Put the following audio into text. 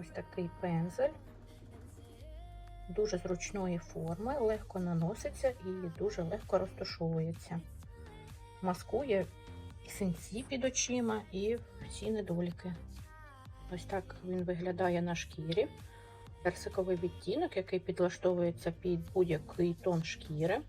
Ось такий пензель. Дуже зручної форми, легко наноситься і дуже легко розташовується. Маскує і синці під очима, і всі недоліки. Ось так він виглядає на шкірі. Персиковий відтінок, який підлаштовується під будь-який тон шкіри.